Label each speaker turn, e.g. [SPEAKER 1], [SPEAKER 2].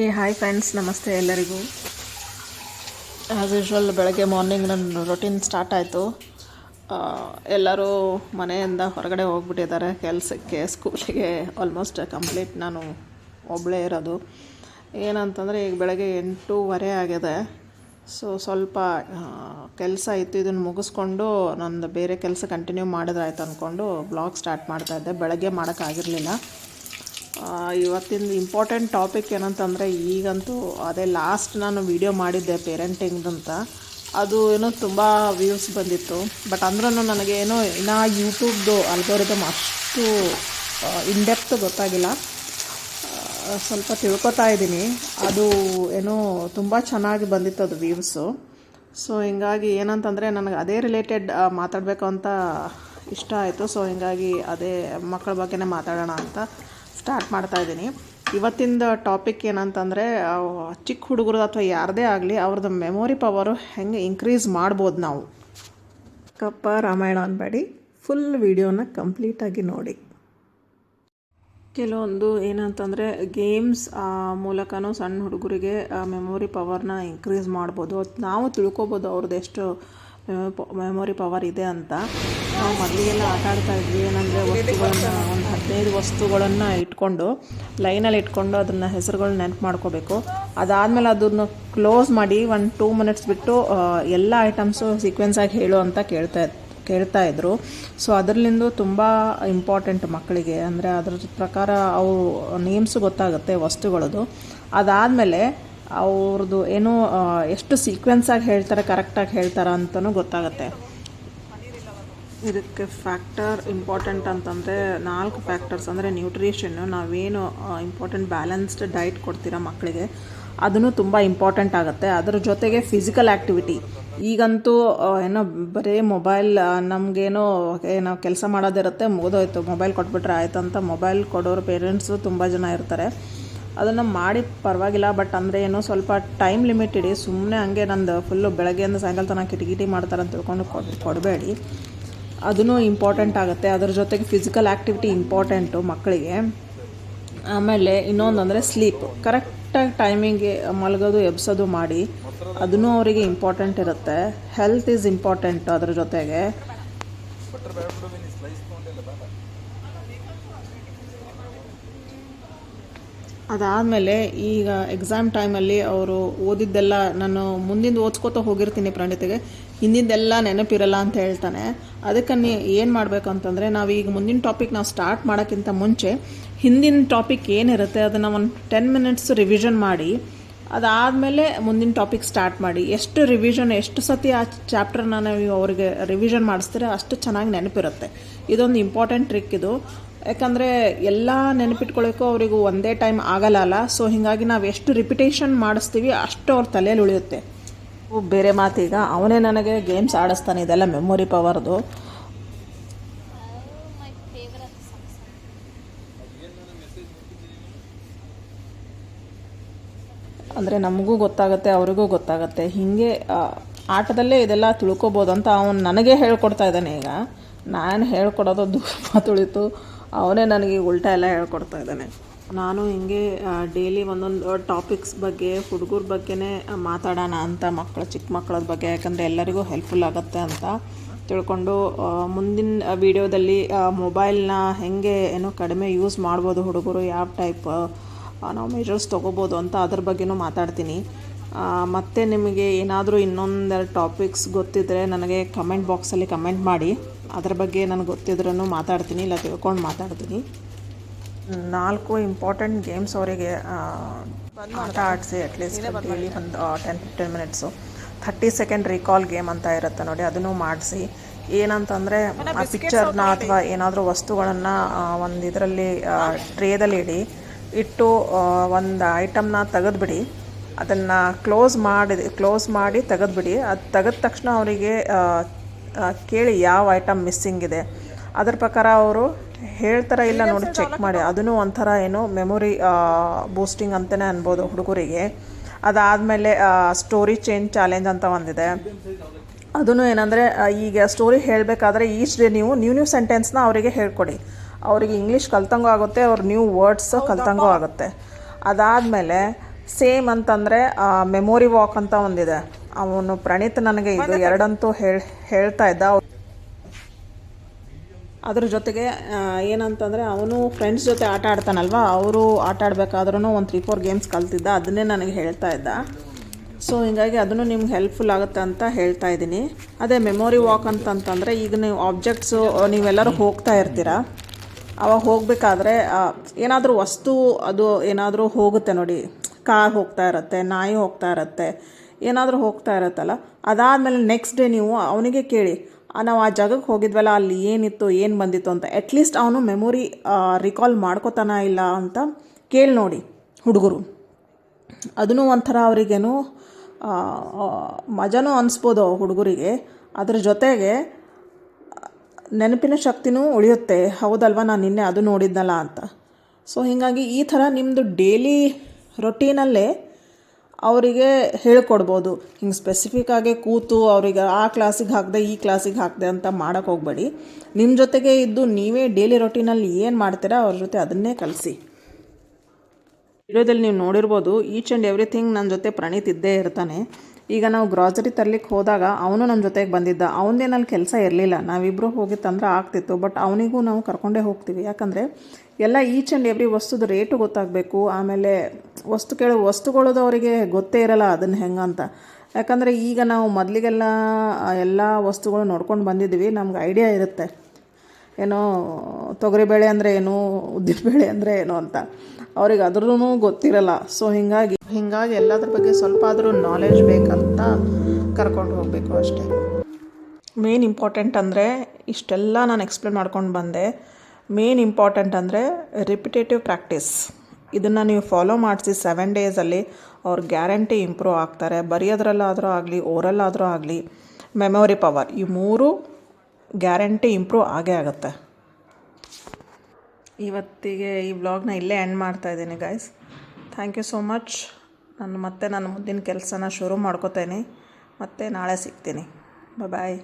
[SPEAKER 1] ಏ, hi friends ನಮಸ್ತೆ ಎಲ್ಲರಿಗೂ. ಆ್ಯಸ್ ಯೂಶ್ವಲ್ ಬೆಳಗ್ಗೆ ಮಾರ್ನಿಂಗ್ ನನ್ನ ರೊಟೀನ್ ಸ್ಟಾರ್ಟ್ ಆಯಿತು. ಎಲ್ಲರೂ ಮನೆಯಿಂದ ಹೊರಗಡೆ ಹೋಗ್ಬಿಟ್ಟಿದ್ದಾರೆ. ಕೆಲಸಕ್ಕೆ ಸ್ಕೂಲಿಗೆ ಆಲ್ಮೋಸ್ಟ್ ಕಂಪ್ಲೀಟ್ ನಾನು ಒಬ್ಬಳೇ ಇರೋದು. ಏನಂತಂದರೆ, ಈಗ ಬೆಳಗ್ಗೆ ಎಂಟೂವರೆ ಆಗಿದೆ. ಸೊ ಸ್ವಲ್ಪ ಕೆಲಸ ಇತ್ತು. ಇದನ್ನು ಮುಗಿಸ್ಕೊಂಡು ನಂದು ಬೇರೆ ಕೆಲಸ ಕಂಟಿನ್ಯೂ ಮಾಡಿದ್ರಾಯ್ತು ಅಂದ್ಕೊಂಡು ಬ್ಲಾಗ್ ಸ್ಟಾರ್ಟ್ ಮಾಡ್ತಾಯಿದ್ದೆ ಬೆಳಗ್ಗೆ ಮಾಡೋಕ್ಕಾಗಿರಲಿಲ್ಲ ಇವತ್ತಿನ ಇಂಪಾರ್ಟೆಂಟ್ ಟಾಪಿಕ್ ಏನಂತಂದರೆ ಈಗಂತೂ ಅದೇ ಲಾಸ್ಟ್ ನಾನು ವಿಡಿಯೋ ಮಾಡಿದ್ದೆ ಪೇರೆಂಟಿಂಗ್ದಂತ ಅದು ಏನೋ ತುಂಬ ವ್ಯೂಸ್ ಬಂದಿತ್ತು. ಬಟ್ ಅಂದ್ರೂ ನನಗೆ ಏನೋ ಇನ್ನೂ ಯೂಟ್ಯೂಬ್ದು ಅಲ್ಗೋರಿದಮ್ ಅಷ್ಟು ಇನ್ಡೆಪ್ತ್ ಗೊತ್ತಾಗಿಲ್ಲ. ಸ್ವಲ್ಪ ತಿಳ್ಕೊತಾ ಇದ್ದೀನಿ. ಅದು ಏನೋ ತುಂಬ ಚೆನ್ನಾಗಿ ಬಂದಿತ್ತು ಅದು ವ್ಯೂಸು ಸೊ ಹಿಂಗಾಗಿ ಏನಂತಂದರೆ ನನಗೆ ಅದೇ ರಿಲೇಟೆಡ್ ಮಾತಾಡಬೇಕು ಅಂತ ಇಷ್ಟ ಆಯಿತು. ಸೊ ಹಿಂಗಾಗಿ ಅದೇ ಮಕ್ಕಳ ಬಗ್ಗೆನೇ ಮಾತಾಡೋಣ ಅಂತ ಸ್ಟಾರ್ಟ್ ಮಾಡ್ತಾ ಇದ್ದೀನಿ. ಇವತ್ತಿಂದ ಟಾಪಿಕ್ ಏನಂತಂದರೆ ಚಿಕ್ಕ ಹುಡುಗರು ಅಥವಾ ಯಾರದೇ ಆಗಲಿ ಅವ್ರದ್ದು ಮೆಮೊರಿ ಪವರು ಹೆಂಗೆ ಇನ್ಕ್ರೀಸ್ ಮಾಡ್ಬೋದು ನಾವು. ಕಪ್ಪ ರಾಮಾಯಣ ಅನ್ಬೇಡಿ. ಫುಲ್ ವಿಡಿಯೋನ ಕಂಪ್ಲೀಟಾಗಿ ನೋಡಿ. ಕೆಲವೊಂದು ಏನಂತಂದರೆ ಗೇಮ್ಸ್ ಮೂಲಕನೂ ಸಣ್ಣ ಹುಡುಗರಿಗೆ ಮೆಮೊರಿ ಪವರ್ನ ಇನ್ಕ್ರೀಸ್ ಮಾಡ್ಬೋದು. ನಾವು ತಿಳ್ಕೊಬೋದು ಅವ್ರದ್ದು ಎಷ್ಟು ಮೆಮೊರಿ ಪವರ್ ಇದೆ ಅಂತ. ನಾವು ಮೊದಲಿಗೆಲ್ಲ ಆಟ ಆಡ್ತಾ ಇದ್ವಿ. ಏನಂದರೆ, ವಸ್ತುಗಳನ್ನು ಹದಿನೈದು ವಸ್ತುಗಳನ್ನು ಇಟ್ಕೊಂಡು ಲೈನಲ್ಲಿ ಇಟ್ಕೊಂಡು ಅದನ್ನು ಹೆಸರುಗಳು ನೆನಪು ಮಾಡ್ಕೋಬೇಕು. ಅದಾದಮೇಲೆ ಅದನ್ನು ಕ್ಲೋಸ್ ಮಾಡಿ ಒಂದು ಟೂ ಮಿನಿಟ್ಸ್ ಬಿಟ್ಟು ಎಲ್ಲ ಐಟಮ್ಸು ಸೀಕ್ವೆನ್ಸಾಗಿ ಹೇಳು ಅಂತ ಕೇಳ್ತಾ ಕೇಳ್ತಾ ಇದ್ರು. ಸೊ, ಅದರಲ್ಲಿಂದು ತುಂಬ ಇಂಪಾರ್ಟೆಂಟ್ ಮಕ್ಕಳಿಗೆ, ಅಂದರೆ ಅದ್ರ ಪ್ರಕಾರ ಅವು ನೇಮ್ಸು ಗೊತ್ತಾಗುತ್ತೆ ವಸ್ತುಗಳದು. ಅದಾದಮೇಲೆ ಅವ್ರದ್ದು ಏನು ಎಷ್ಟು ಸೀಕ್ವೆನ್ಸಾಗಿ ಹೇಳ್ತಾರೆ ಕರೆಕ್ಟಾಗಿ ಹೇಳ್ತಾರೆ ಅಂತಲೂ ಗೊತ್ತಾಗುತ್ತೆ. ಇದಕ್ಕೆ ಫ್ಯಾಕ್ಟರ್ ಇಂಪಾರ್ಟೆಂಟ್ ಅಂತಂದರೆ ನಾಲ್ಕು ಫ್ಯಾಕ್ಟರ್ಸ್ ಅಂದರೆ ನ್ಯೂಟ್ರಿಷನ್ನು ನಾವೇನು ಇಂಪಾರ್ಟೆಂಟ್ ಬ್ಯಾಲೆನ್ಸ್ಡ್ ಡಯಟ್ ಕೊಡ್ತೀರಾ ಮಕ್ಕಳಿಗೆ ಅದನ್ನು ತುಂಬ ಇಂಪಾರ್ಟೆಂಟ್ ಆಗುತ್ತೆ. ಅದರ ಜೊತೆಗೆ ಫಿಸಿಕಲ್ ಆ್ಯಕ್ಟಿವಿಟಿ ಈಗಂತೂ ಏನೋ ಬರೀ ಮೊಬೈಲ್ ನಮಗೇನೋ, ಏನೋ ಕೆಲಸ ಮಾಡೋದಿರುತ್ತೆ, ಮುಗಿದೋಯ್ತು ಮೊಬೈಲ್ ಕೊಟ್ಬಿಟ್ರೆ ಆಯ್ತು ಅಂತ ಮೊಬೈಲ್ ಕೊಡೋರು ಪೇರೆಂಟ್ಸು ತುಂಬ ಜನ ಇರ್ತಾರೆ. ಅದನ್ನು ಮಾಡಿ ಪರವಾಗಿಲ್ಲ ಬಟ್ ಅಂದರೆ ಏನೋ, ಸ್ವಲ್ಪ ಟೈಮ್ ಲಿಮಿಟ್ ಇಡಿ ಸುಮ್ಮನೆ ಹಂಗೆ ನಂದು ಫುಲ್ಲು ಬೆಳಗ್ಗೆಯಿಂದ ಸಾಯಂಕಾಲ ತನಕ ಕಿಟಕಿಟಿ ಮಾಡ್ತಾರೆ ಅಂತ ತಿಳ್ಕೊಂಡು ಕೊಡ್, ಕೊಡಬೇಡಿ. ಅದೂ ಇಂಪಾರ್ಟೆಂಟ್ ಆಗುತ್ತೆ. ಅದ್ರ ಜೊತೆಗೆ ಫಿಸಿಕಲ್ ಆ್ಯಕ್ಟಿವಿಟಿ ಇಂಪಾರ್ಟೆಂಟು ಮಕ್ಕಳಿಗೆ. ಆಮೇಲೆ ಇನ್ನೊಂದು ಅಂದರೆ ಸ್ಲೀಪ್ ಕರೆಕ್ಟಾಗಿ ಟೈಮಿಂಗ್ಗೆ ಮಲಗೋದು, ಎಬ್ಸೋದು ಮಾಡಿ ಅದೂ ಅವರಿಗೆ ಇಂಪಾರ್ಟೆಂಟ್ ಇರುತ್ತೆ. ಹೆಲ್ತ್ ಈಸ್ ಇಂಪಾರ್ಟೆಂಟ್ ಅದ್ರ ಜೊತೆಗೆ. ಅದಾದಮೇಲೆ ಈಗ ಎಕ್ಸಾಮ್ ಟೈಮಲ್ಲಿ ಅವರು ಓದಿದ್ದೆಲ್ಲ ನಾನು ಮುಂದಿಂದ ಓದ್ಸ್ಕೊತ ಹೋಗಿರ್ತೀನಿ ಪ್ರಣೀತಿಗೆ. ಹಿಂದಿಂದೆಲ್ಲ ನೆನಪಿರಲ್ಲ ಅಂತ ಹೇಳ್ತಾನೆ. ಅದಕ್ಕೆ ನೀ ಏನು ಮಾಡಬೇಕು ಅಂತಂದರೆ ನಾವು ಈಗ ಮುಂದಿನ ಟಾಪಿಕ್ ನಾವು ಸ್ಟಾರ್ಟ್ ಮಾಡೋಕ್ಕಿಂತ ಮುಂಚೆ ಹಿಂದಿನ ಟಾಪಿಕ್ ಏನಿರುತ್ತೆ ಅದನ್ನು ಒಂದು ಟೆನ್ ಮಿನಿಟ್ಸ್ ರಿವಿಷನ್ ಮಾಡಿ. ಅದಾದಮೇಲೆ ಮುಂದಿನ ಟಾಪಿಕ್ ಸ್ಟಾರ್ಟ್ ಮಾಡಿ. ಎಷ್ಟು ರಿವಿಷನ್ ಎಷ್ಟು ಸತಿ ಆ ಚಾಪ್ಟರ್ನ ನೀವು ಅವರಿಗೆ ರಿವಿಷನ್ ಮಾಡಿಸ್ತೀರ ಅಷ್ಟು ಚೆನ್ನಾಗಿ ನೆನಪಿರುತ್ತೆ. ಇದೊಂದು ಇಂಪಾರ್ಟೆಂಟ್ ಟ್ರಿಕ್ ಇದು. ಯಾಕಂದರೆ ಎಲ್ಲ ನೆನಪಿಟ್ಕೊಳ್ಳೋಕ್ಕೂ ಅವರಿಗೂ ಒಂದೇ ಟೈಮ್ ಆಗಲ್ಲ ಸೊ ಹೀಗಾಗಿ ನಾವು ಎಷ್ಟು ರಿಪಿಟೇಷನ್ ಮಾಡಿಸ್ತೀವಿ ಅಷ್ಟು ಅವ್ರ ತಲೆಯಲ್ಲಿ ಉಳಿಯುತ್ತೆ. ಬೇರೆ ಮಾತೀಗ ಅವನೇ ನನಗೆ ಗೇಮ್ಸ್ ಆಡಿಸ್ತಾನೆ, ಇದೆಲ್ಲ ಮೆಮೊರಿ ಪವರ್ದು ಅಂದರೆ ನಮಗೂ ಗೊತ್ತಾಗುತ್ತೆ, ಅವರಿಗೂ ಗೊತ್ತಾಗುತ್ತೆ. ಹೀಗೆ ಆಟದಲ್ಲೇ ಇದೆಲ್ಲ ತಿಳ್ಕೊಬೋದು ಅಂತ ಅವನು ನನಗೆ ಹೇಳ್ಕೊಡ್ತಾ ಇದ್ದಾನೆ ಈಗ. ನಾನು ಹೇಳ್ಕೊಡೋದು ದೂರ ತುಳಿತು ಅವನೇ ನನಗೆ ಉಲ್ಟಾ ಎಲ್ಲ ಹೇಳ್ಕೊಡ್ತಾ ಇದ್ದಾನೆ. ನಾನು ಹಿಂಗೆ ಡೈಲಿ ಒಂದೊಂದು ಟಾಪಿಕ್ಸ್ ಬಗ್ಗೆ, ಹುಡುಗರ ಬಗ್ಗೆನೇ ಮಾತಾಡೋಣ ಅಂತ ಮಕ್ಕಳು ಚಿಕ್ಕ ಮಕ್ಕಳ ಬಗ್ಗೆ, ಯಾಕಂದರೆ ಎಲ್ಲರಿಗೂ ಹೆಲ್ಪ್ಫುಲ್ ಆಗುತ್ತೆ ಅಂತ ತಿಳ್ಕೊಂಡು ಮುಂದಿನ ವಿಡಿಯೋದಲ್ಲಿ ಮೊಬೈಲ್ನ ಹೇಗೆ, ಏನೋ ಕಡಿಮೆ ಯೂಸ್ ಮಾಡ್ಬೋದು ಹುಡುಗರು, ಯಾವ ಟೈಪ್ ನಾವು ಮೆಜರ್ಸ್ ತೊಗೋಬೋದು ಅಂತ ಅದ್ರ ಬಗ್ಗೆನೂ ಮಾತಾಡ್ತೀನಿ. ಮತ್ತು ಮತ್ತೆ ನಿಮಗೆ ಏನಾದರೂ ಇನ್ನೊಂದೆರಡು ಟಾಪಿಕ್ಸ್ ಗೊತ್ತಿದ್ದರೆ ನನಗೆ ಕಮೆಂಟ್ ಬಾಕ್ಸಲ್ಲಿ ಕಮೆಂಟ್ ಮಾಡಿ. ಅದ್ರ ಬಗ್ಗೆ ನನಗೆ ಗೊತ್ತಿದ್ರೂ ಮಾತಾಡ್ತೀನಿ ಇಲ್ಲ ತಿಳ್ಕೊಂಡು ಮಾತಾಡ್ತೀನಿ. ನಾಲ್ಕು ಇಂಪಾರ್ಟೆಂಟ್ ಗೇಮ್ಸ್ ಅವರಿಗೆ ಆಟ ಆಡಿಸಿ ಅಟ್ಲೀಸ್ಟ್ ಡೈಲಿ ಒಂದು ten fifteen minutes thirty second recall game ಅಂತ ಇರುತ್ತೆ ನೋಡಿ ಅದನ್ನು ಮಾಡಿಸಿ. ಏನಂತಂದರೆ ಆ ಪಿಕ್ಚರ್ನ ಅಥವಾ ಏನಾದರೂ ವಸ್ತುಗಳನ್ನು ಒಂದು ಇದರಲ್ಲಿ ಟ್ರೇದಲ್ಲಿ ಇಡಿ ಇಟ್ಟು ಒಂದು ಐಟಮ್ನ ತೆಗೆದುಬಿಡಿ. ಅದನ್ನು ಕ್ಲೋಸ್ ಮಾಡಿ ಕ್ಲೋಸ್ ಮಾಡಿ ತೆಗೆದುಬಿಡಿ. ಅದು ತೆಗೆದ ತಕ್ಷಣ ಅವರಿಗೆ ಕೇಳಿ ಯಾವ ಐಟಮ್ ಮಿಸ್ಸಿಂಗ್ ಇದೆ. ಅದ್ರ ಪ್ರಕಾರ ಅವರು ಹೇಳ್ತಾರ ಇಲ್ಲ ನೋಡಿ ಚೆಕ್ ಮಾಡಿ. ಅದನ್ನು ಒಂಥರ ಏನು ಮೆಮೊರಿ ಬೂಸ್ಟಿಂಗ್ ಅಂತಲೇ ಅನ್ಬೋದು ಹುಡುಗರಿಗೆ. ಅದಾದಮೇಲೆ ಸ್ಟೋರಿ ಚೇಂಜ್ ಚಾಲೆಂಜ್ ಅಂತ ಒಂದಿದೆ. ಅದೂ ಏನಂದರೆ ಈಗ ಸ್ಟೋರಿ ಹೇಳಬೇಕಾದ್ರೆ ಈಚ್ ಡೇ ನೀವು ನ್ಯೂ ನ್ಯೂ ಸೆಂಟೆನ್ಸ್ನ ಅವರಿಗೆ ಹೇಳ್ಕೊಡಿ. ಅವರಿಗೆ ಇಂಗ್ಲೀಷ್ ಕಲ್ತಂಗೂ ಆಗುತ್ತೆ ಅವ್ರ ನ್ಯೂ ವರ್ಡ್ಸ್ ಕಲ್ತಂಗೂ ಆಗುತ್ತೆ. ಅದಾದಮೇಲೆ ಸೇಮ್ ಅಂತಂದರೆ ಮೆಮೊರಿ ವಾಕ್ ಅಂತ ಒಂದಿದೆ. ಅವನು ಪ್ರಣೀತ್ ನನಗೆ ಇದು ಎರಡಂತೂ ಹೇಳ್ ಹೇಳ್ತಾ ಇದ್ದ. ಅದ್ರ ಜೊತೆಗೆ ಏನಂತಂದರೆ ಅವನು ಫ್ರೆಂಡ್ಸ್ ಜೊತೆ ಆಟ ಆಡ್ತಾನಲ್ವ ಅವರು ಆಟ ಆಡಬೇಕಾದ್ರೂ ಒಂದು ತ್ರೀ ಫೋರ್ ಗೇಮ್ಸ್ ಕಲ್ತಿದ್ದ. ಅದನ್ನೇ ನನಗೆ ಹೇಳ್ತಾ ಇದ್ದ. ಸೊ ಹೀಗಾಗಿ ಅದನ್ನು ನಿಮ್ಗೆ ಹೆಲ್ಪ್ಫುಲ್ ಆಗುತ್ತೆ ಅಂತ ಹೇಳ್ತಾ ಇದ್ದೀನಿ. ಅದೇ ಮೆಮೊರಿ ವಾಕ್ ಅಂತಂತಂದರೆ ಈಗ ನೀವು ಆಬ್ಜೆಕ್ಟ್ಸು ನೀವೆಲ್ಲರೂ ಹೋಗ್ತಾ ಇರ್ತೀರ? ಅವಾಗ ಹೋಗಬೇಕಾದ್ರೆ ಏನಾದರೂ ವಸ್ತು ಅದು ಏನಾದರೂ ಹೋಗುತ್ತೆ ನೋಡಿ. ಕಾರ್ ಹೋಗ್ತಾ ಇರುತ್ತೆ, ನಾಯಿ ಹೋಗ್ತಾ ಇರುತ್ತೆ, ಏನಾದರೂ ಹೋಗ್ತಾ ಇರುತ್ತಲ್ಲ, ಅದಾದಮೇಲೆ ನೆಕ್ಸ್ಟ್ ಡೇ ನೀವು ಅವನಿಗೆ ಕೇಳಿ ನಾವು ಆ ಜಾಗಕ್ಕೆ ಹೋಗಿದ್ವಲ್ಲ, ಅಲ್ಲಿ ಏನಿತ್ತು, ಏನು ಬಂದಿತ್ತು ಅಂತ. ಅಟ್ಲೀಸ್ಟ್ ಅವನು ಮೆಮೊರಿ ರಿಕಾಲ್ ಮಾಡ್ಕೋತಾನ ಇಲ್ಲ ಅಂತ ಕೇಳಿ ನೋಡಿ ಹುಡುಗರು. ಅದನ್ನು ಒಂಥರ ಅವರಿಗೇನು ಮಜನೂ ಅನಿಸ್ಬೋದು ಹುಡುಗರಿಗೆ. ಅದ್ರ ಜೊತೆಗೆ ನೆನಪಿನ ಶಕ್ತಿನೂ ಉಳಿಯುತ್ತೆ. ಹೌದಲ್ವಾ? ನಾನು ನಿನ್ನೆ ಅದು ನೋಡಿದ್ನಲ್ಲ ಅಂತ. ಸೊ ಹೀಗಾಗಿ ಈ ಥರ ನಿಮ್ಮದು ಡೈಲಿ ರೊಟೀನಲ್ಲೇ ಅವರಿಗೆ ಹೇಳ್ಕೊಡ್ಬೋದು. ಹಿಂಗೆ ಸ್ಪೆಸಿಫಿಕ್ಕಾಗಿ ಕೂತು ಅವರಿಗೆ ಆ ಕ್ಲಾಸಿಗೆ ಹಾಕಿದೆ, ಈ ಕ್ಲಾಸಿಗೆ ಹಾಕಿದೆ ಅಂತ ಮಾಡೋಕ್ಕೆ ಹೋಗಬೇಡಿ. ನಿಮ್ಮ ಜೊತೆಗೆ ಇದ್ದು ನೀವೇ ಡೈಲಿ ರೊಟೀನಲ್ಲಿ ಏನು ಮಾಡ್ತೀರಾ ಅವ್ರ ಜೊತೆ ಅದನ್ನೇ ಕಲಿಸಿ. ವಿಡಿಯೋದಲ್ಲಿ ನೀವು ನೋಡಿರ್ಬೋದು ಈಚ್ ಆ್ಯಂಡ್ ಎವ್ರಿಥಿಂಗ್ ನನ್ನ ಜೊತೆ ಪ್ರಣೀತ್ ಇದ್ದೇ ಇರ್ತಾನೆ. ಈಗ ನಾವು ಗ್ರಾಸರಿ ತರ್ಲಿಕ್ಕೆ ಹೋದಾಗ ಅವನು ನಮ್ಮ ಜೊತೆಗೆ ಬಂದಿದ್ದ. ಅವನದೇನಲ್ಲಿ ಕೆಲಸ ಇರಲಿಲ್ಲ. ನಾವಿಬ್ಬರು ಹೋಗಿ ಹೋಗಿತ್ತಂದ್ರೆ ಆಗ್ತಿತ್ತು. ಬಟ್ ಅವನಿಗೂ ನಾವು ಕರ್ಕೊಂಡೇ ಹೋಗ್ತೀವಿ. ಯಾಕಂದರೆ ಎಲ್ಲ ಈಚ್ ಆ್ಯಂಡ್ ಎವ್ರಿ ವಸ್ತುದ ರೇಟು ಗೊತ್ತಾಗಬೇಕು. ಆಮೇಲೆ ವಸ್ತು ಕೇಳೋ ವಸ್ತುಗಳದು ಅವರಿಗೆ ಗೊತ್ತೇ ಇರಲ್ಲ ಅದನ್ನು ಹೆಂಗಂತ ಯಾಕಂದರೆ ಈಗ ನಾವು ಮೊದಲಿಗೆಲ್ಲ, ಎಲ್ಲ ವಸ್ತುಗಳು ನೋಡ್ಕೊಂಡು ಬಂದಿದ್ದೀವಿ ನಮ್ಗೆ ಐಡಿಯಾ ಇರುತ್ತೆ. ಏನೋ ತೊಗರಿಬೇಳೆ ಅಂದರೆ ಏನು ಉದ್ದಿನಬೇಳೆ ಅಂದರೆ ಏನು ಅಂತ. ಅವ್ರಿಗೆ ಅದ್ರೂ ಗೊತ್ತಿರಲ್ಲ. ಸೊ ಹೀಗಾಗಿ ಹೀಗಾಗಿ ಎಲ್ಲದ್ರ ಬಗ್ಗೆ ಸ್ವಲ್ಪ ಆದರೂ ನಾಲೆಜ್ ಬೇಕಂತ ಕರ್ಕೊಂಡು ಹೋಗಬೇಕು ಅಷ್ಟೇ. ಮೇನ್ ಇಂಪಾರ್ಟೆಂಟ್ ಅಂದರೆ ಇಷ್ಟೆಲ್ಲ ನಾನು ಎಕ್ಸ್ಪ್ಲೇನ್ ಮಾಡ್ಕೊಂಡು ಬಂದೆ. ಮೇನ್ ಇಂಪಾರ್ಟೆಂಟ್ ಅಂದರೆ ರಿಪಿಟೇಟಿವ್ ಪ್ರಾಕ್ಟೀಸ್ ಇದನ್ನು ನೀವು ಫಾಲೋ ಮಾಡಿಸಿ ಸೆವೆನ್ ಡೇಸಲ್ಲಿ ಅವ್ರ ಗ್ಯಾರಂಟಿ ಇಂಪ್ರೂವ್ ಆಗ್ತಾರೆ. ಬರೆಯೋದ್ರಲ್ಲಾದರೂ ಆಗಲಿ ಓರಲ್ಲಾದರೂ ಆಗಲಿ ಮೆಮೊರಿ ಪವರ್ ಈ ಮೂರು ಗ್ಯಾರಂಟಿ ಇಂಪ್ರೂವ್ ಆಗೇ ಆಗುತ್ತೆ. ಇವತ್ತಿಗೆ ಈ ವ್ಲಾಗ್ನ ಇಲ್ಲೇ ಎಂಡ್ ಮಾಡ್ತಾ ಇದ್ದೀನಿ guys thank you so much ನಾನು ಮತ್ತೆ ನನ್ನ ಮುಂದಿನ ಕೆಲಸನ ಶುರು ಮಾಡ್ಕೋತೇನೆ. ಮತ್ತೆ ನಾಳೆ ಸಿಗ್ತೀನಿ. ಬಾಯ್